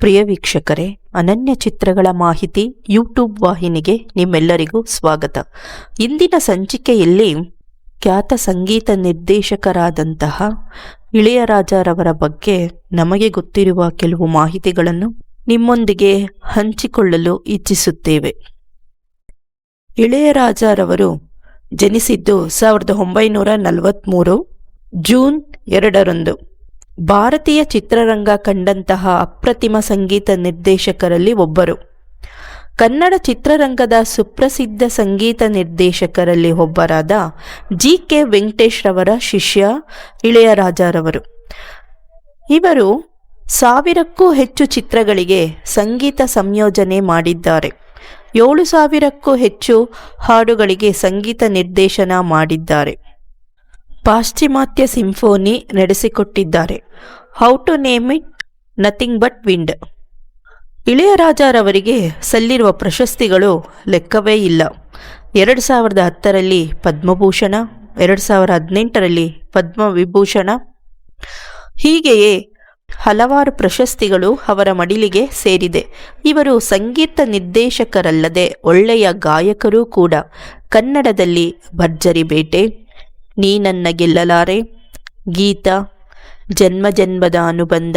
ಪ್ರಿಯ ವೀಕ್ಷಕರೇ, ಅನನ್ಯ ಚಿತ್ರಗಳ ಮಾಹಿತಿ ಯೂಟ್ಯೂಬ್ ವಾಹಿನಿಗೆ ನಿಮ್ಮೆಲ್ಲರಿಗೂ ಸ್ವಾಗತ. ಇಂದಿನ ಸಂಚಿಕೆಯಲ್ಲಿ ಖ್ಯಾತ ಸಂಗೀತ ನಿರ್ದೇಶಕರಾದಂತಹ ಇಳೆಯರಾಜರವರ ಬಗ್ಗೆ ನಮಗೆ ಗೊತ್ತಿರುವ ಕೆಲವು ಮಾಹಿತಿಗಳನ್ನು ನಿಮ್ಮೊಂದಿಗೆ ಹಂಚಿಕೊಳ್ಳಲು ಇಚ್ಛಿಸುತ್ತೇವೆ. ಇಳೆಯರಾಜರವರು ಜನಿಸಿದ್ದು ಸಾವಿರದ ಒಂಬೈನೂರ ನಲವತ್ತ್ಮೂರು ಜೂನ್ ಎರಡರಂದು. ಭಾರತೀಯ ಚಿತ್ರರಂಗ ಕಂಡಂತಹ ಅಪ್ರತಿಮ ಸಂಗೀತ ನಿರ್ದೇಶಕರಲ್ಲಿ ಒಬ್ಬರು. ಕನ್ನಡ ಚಿತ್ರರಂಗದ ಸುಪ್ರಸಿದ್ಧ ಸಂಗೀತ ನಿರ್ದೇಶಕರಲ್ಲಿ ಒಬ್ಬರಾದ ಜಿ ಕೆ ವೆಂಕಟೇಶ್ ರವರ ಶಿಷ್ಯ ಇಳೆಯರಾಜರವರು. ಇವರು ಸಾವಿರಕ್ಕೂ ಹೆಚ್ಚು ಚಿತ್ರಗಳಿಗೆ ಸಂಗೀತ ಸಂಯೋಜನೆ ಮಾಡಿದ್ದಾರೆ. ಏಳು ಸಾವಿರಕ್ಕೂ ಹೆಚ್ಚು ಹಾಡುಗಳಿಗೆ ಸಂಗೀತ ನಿರ್ದೇಶನ ಮಾಡಿದ್ದಾರೆ. ಪಾಶ್ಚಿಮಾತ್ಯ symphony ನಡೆಸಿಕೊಟ್ಟಿದ್ದಾರೆ. How to name it nothing but wind ಇಳೆಯರಾಜರವರಿಗೆ ಸಲ್ಲಿರುವ ಪ್ರಶಸ್ತಿಗಳು ಲೆಕ್ಕವೇ ಇಲ್ಲ. ಎರಡು ಸಾವಿರದ ಹತ್ತರಲ್ಲಿ ಪದ್ಮಭೂಷಣ, ಎರಡು ಸಾವಿರದ ಹದಿನೆಂಟರಲ್ಲಿ ಪದ್ಮವಿಭೂಷಣ. ಹೀಗೆಯೇ ಹಲವಾರು ಪ್ರಶಸ್ತಿಗಳು ಅವರ ಮಡಿಲಿಗೆ ಸೇರಿದೆ. ಇವರು ಸಂಗೀತ ನಿರ್ದೇಶಕರಲ್ಲದೆ ಒಳ್ಳೆಯ ಗಾಯಕರೂ ಕೂಡ. ಕನ್ನಡದಲ್ಲಿ ಭರ್ಜರಿ ಬೇಟೆ, ನೀ ನನ್ನ ಗೆಲ್ಲಲಾರೆ, ಗೀತ ಜನ್ಮ ಜನ್ಮದ ಅನುಬಂಧ.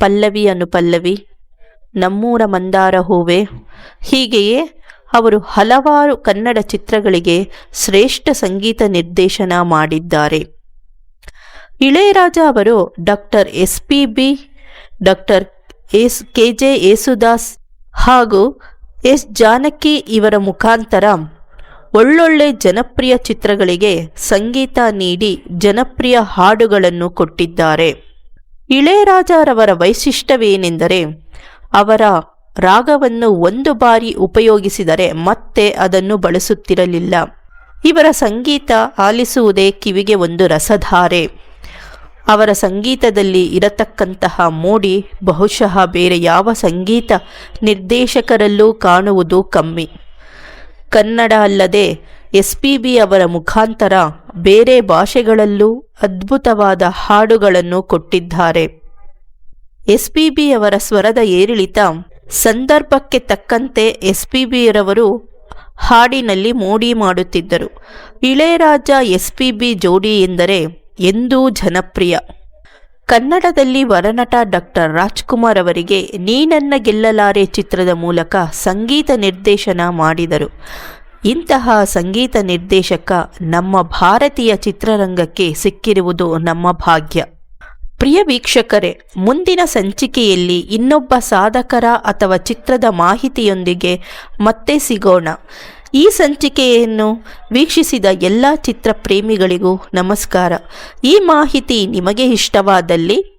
ಪಲ್ಲವಿ ಅನುಪಲ್ಲವಿ ನಮ್ಮೂರ ಮಂದಾರ ಹೂವೆ. ಹೀಗೆಯೇ ಅವರು ಹಲವಾರು ಕನ್ನಡ ಚಿತ್ರಗಳಿಗೆ ಶ್ರೇಷ್ಠ ಸಂಗೀತ ನಿರ್ದೇಶನ ಮಾಡಿದ್ದಾರೆ. ಇಳೆಯರಾಜ ಅವರು doctor S P B doctor S K J Yesudas ಹಾಗೂ ಎಸ್ ಜಾನಕಿ ಇವರ ಮುಖಾಂತರ ಒಳ್ಳೊಳ್ಳೆ ಜನಪ್ರಿಯ ಚಿತ್ರಗಳಿಗೆ ಸಂಗೀತ ನೀಡಿ ಜನಪ್ರಿಯ ಹಾಡುಗಳನ್ನು ಕೊಟ್ಟಿದ್ದಾರೆ. ಇಳೆಯರಾಜರವರ ವೈಶಿಷ್ಟ್ಯವೇನೆಂದರೆ, ಅವರ ರಾಗವನ್ನು ಒಂದು ಬಾರಿ ಉಪಯೋಗಿಸಿದರೆ ಮತ್ತೆ ಅದನ್ನು ಬಳಸುತ್ತಿರಲಿಲ್ಲ. ಇವರ ಸಂಗೀತ ಆಲಿಸುವುದೇ ಕಿವಿಗೆ ಒಂದು ರಸಧಾರೆ. ಅವರ ಸಂಗೀತದಲ್ಲಿ ಇರತಕ್ಕಂತಹ ಮೋಡಿ ಬಹುಶಃ ಬೇರೆ ಯಾವ ಸಂಗೀತ ನಿರ್ದೇಶಕರಲ್ಲೂ ಕಾಣುವುದು ಕಮ್ಮಿ. ಕನ್ನಡ ಅಲ್ಲದೆ ಎಸ್ ಪಿ ಬಿ ಅವರ ಮುಖಾಂತರ ಬೇರೆ ಭಾಷೆಗಳಲ್ಲೂ ಅದ್ಭುತವಾದ ಹಾಡುಗಳನ್ನು ಕೊಟ್ಟಿದ್ದಾರೆ. ಎಸ್ ಪಿ ಬಿ ಅವರ ಸ್ವರದ ಏರಿಳಿತ ಸಂದರ್ಭಕ್ಕೆ ತಕ್ಕಂತೆ ಎಸ್ ಪಿ ಹಾಡಿನಲ್ಲಿ ಮೋಡಿ ಮಾಡುತ್ತಿದ್ದರು. ಇಳೆಯರಾಜ ಎಸ್ ಪಿ ಬಿ ಜೋಡಿ ಎಂದರೆ ಎಂದೂ ಜನಪ್ರಿಯ. ಕನ್ನಡದಲ್ಲಿ ವರನಟ ಡಾಕ್ಟರ್ ರಾಜ್ಕುಮಾರ್ ಅವರಿಗೆ ನೀನನ್ನ ಗೆಲ್ಲಲಾರೆ ಚಿತ್ರದ ಮೂಲಕ ಸಂಗೀತ ನಿರ್ದೇಶನ ಮಾಡಿದರು. ಇಂತಹ ಸಂಗೀತ ನಿರ್ದೇಶಕ ನಮ್ಮ ಭಾರತೀಯ ಚಿತ್ರರಂಗಕ್ಕೆ ಸಿಕ್ಕಿರುವುದು ನಮ್ಮ ಭಾಗ್ಯ. ಪ್ರಿಯ ವೀಕ್ಷಕರೇ, ಮುಂದಿನ ಸಂಚಿಕೆಯಲ್ಲಿ ಇನ್ನೊಬ್ಬ ಸಾಧಕರ ಅಥವಾ ಚಿತ್ರದ ಮಾಹಿತಿಯೊಂದಿಗೆ ಮತ್ತೆ ಸಿಗೋಣ. ಈ ಸಂಚಿಕೆಯನ್ನು ವೀಕ್ಷಿಸಿದ ಎಲ್ಲ ಚಿತ್ರ ಪ್ರೇಮಿಗಳಿಗೂ ನಮಸ್ಕಾರ. ಈ ಮಾಹಿತಿ ನಿಮಗೆ ಇಷ್ಟವಾದಲ್ಲಿ